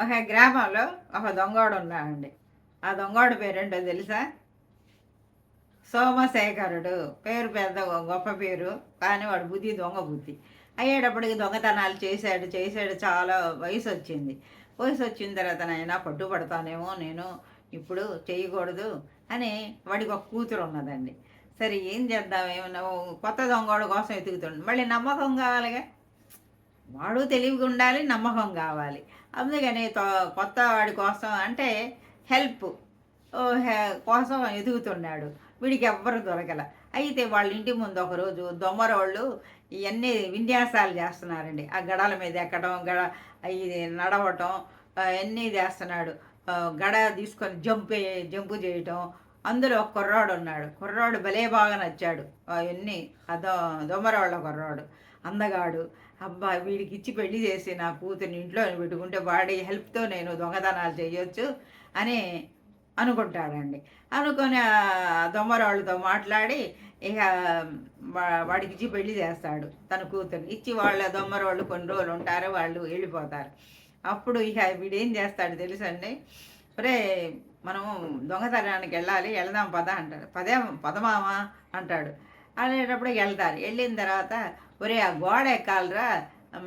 ఒక గ్రామంలో ఒక దొంగోడు ఉన్నాడండి. ఆ దొంగోడు పేరేంటో తెలుసా? సోమశేఖరుడు. పేరు పెద్ద గొప్ప పేరు. కానీ వాడు బుద్ధి దొంగ బుద్ధి. అయ్యేటప్పటికి దొంగతనాలు చేశాడు చేశాడు. చాలా వయసు వచ్చింది. వయసు వచ్చిన తర్వాత నాయన పట్టుబడతానేమో నేను ఇప్పుడు చేయకూడదు అని వాడికి ఒక కూతురు ఉన్నదండి. సరే ఏం చేద్దాం? ఏమన్నా కొత్త దొంగోడు కోసం ఎతుకుతుండు మళ్ళీ నమ్మకం కావాలిగా? వాడు తెలివిగా ఉండాలి నమ్మకం కావాలి. అందుకని కొత్త వాడి కోసం అంటే హెల్ప్ హె- కోసం ఎదుగుతున్నాడు. వీడికి ఎవ్వరు దొరకల. అయితే వాళ్ళ ఇంటి ముందు ఒకరోజు దొమ్మరోళ్ళు ఇవన్నీ విన్యాసాలు చేస్తున్నారండి. ఆ గడల మీద ఎక్కడం గడ ఇది నడవటం అన్నీ చేస్తున్నాడు. గడ తీసుకొని జంప్ జంపు చేయటం అందులో కుర్రాడు ఉన్నాడు. కుర్రాడు భలే బాగా నచ్చాడు. అవన్నీ అదో దొమరవాళ్ళ కుర్రాడు. అందగాడు. అబ్బా వీడికి ఇచ్చి పెళ్ళి చేసి నా కూతుర్ని ఇంట్లో పెట్టుకుంటే వాడి హెల్ప్తో నేను దొంగతనాలు చేయొచ్చు అని అనుకుంటాడండి. అనుకొని ఆ దొమ్మరాళ్ళతో మాట్లాడి ఇక వాడికి ఇచ్చి పెళ్ళి చేస్తాడు తన కూతుర్ని. ఇచ్చి వాళ్ళ దొమ్మరోళ్ళు కొన్ని రోజులు ఉంటారు వాళ్ళు వెళ్ళిపోతారు. అప్పుడు ఇక వీడేం చేస్తాడు తెలుసండి? ఒరే మనము దొంగతనానికి వెళ్ళాలి వెళదాం పద అంటాడు. పదే పదమామా అంటాడు. అనేటప్పుడు వెళ్తారు. వెళ్ళిన తర్వాత ఒరే ఆ గోడ ఎక్కాలిరా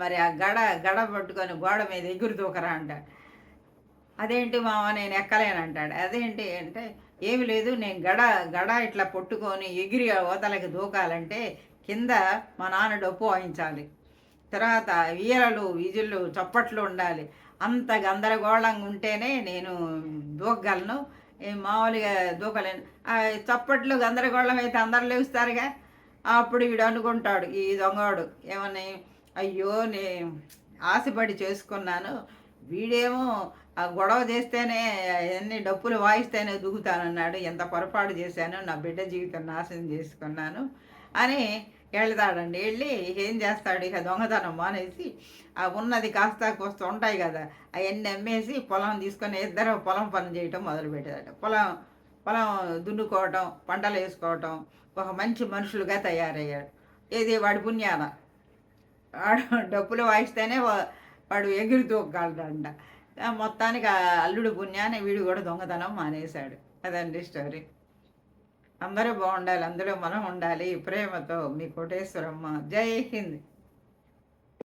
మరి ఆ గడ గడ పట్టుకొని గోడ మీద ఎగురు దూకరా అంటాడు. అదేంటి మామ నేను ఎక్కలేను అంటాడు. అదేంటి అంటే ఏమి లేదు నేను గడ గడ ఇట్లా పట్టుకొని ఎగిరి ఓతలకి దూకాలంటే కింద మా నాన్న డప్పు వాయించాలి. తర్వాత వీరలు విజులు చప్పట్లు ఉండాలి. అంత గందరగోళంగా ఉంటేనే నేను దూకగలను. మామూలుగా దూకలేను. చప్పట్లు గందరగోళం అయితే అందరు లేస్తారుగా. అప్పుడు వీడు అనుకుంటాడు ఈ దొంగవాడు ఏమని అయ్యో నే ఆశపడి చేసుకున్నాను. వీడేమో ఆ గొడవ చేస్తేనే ఎన్ని డప్పులు వాయిస్తేనే దూకుతానన్నాడు. ఎంత పొరపాటు చేశాను నా బిడ్డ జీవితం నాశనం చేసుకున్నాను అని వెళ్తాడండి వెళ్ళి ఏం చేస్తాడు ఇక దొంగతనం మానేసి ఆ ఉన్నది కాస్త కోస్త ఉంటాయి కదా అవన్నీ అమ్మేసి పొలం తీసుకొని ఇద్దరు పొలం పని చేయటం మొదలుపెట్టాడు పొలం పొలం దున్నుకోవటం పంటలు వేసుకోవటం ఒక మంచి మనుషులుగా తయారయ్యాడు. ఏది వాడి పుణ్యాన? వాడు డబ్బులు వాయిస్తేనే వా- వాడు ఎగిరి తూగలడంట మొత్తానికి అల్లుడు పుణ్యాన్ని వీడు కూడా దొంగతనం మానేశాడు. అదండి స్టోరీ. అందరూ బాగుండాలి అందులో మనం ఉండాలి. ప్రేమతో మీ కోటేశ్వరమ్మ. జై హింద్.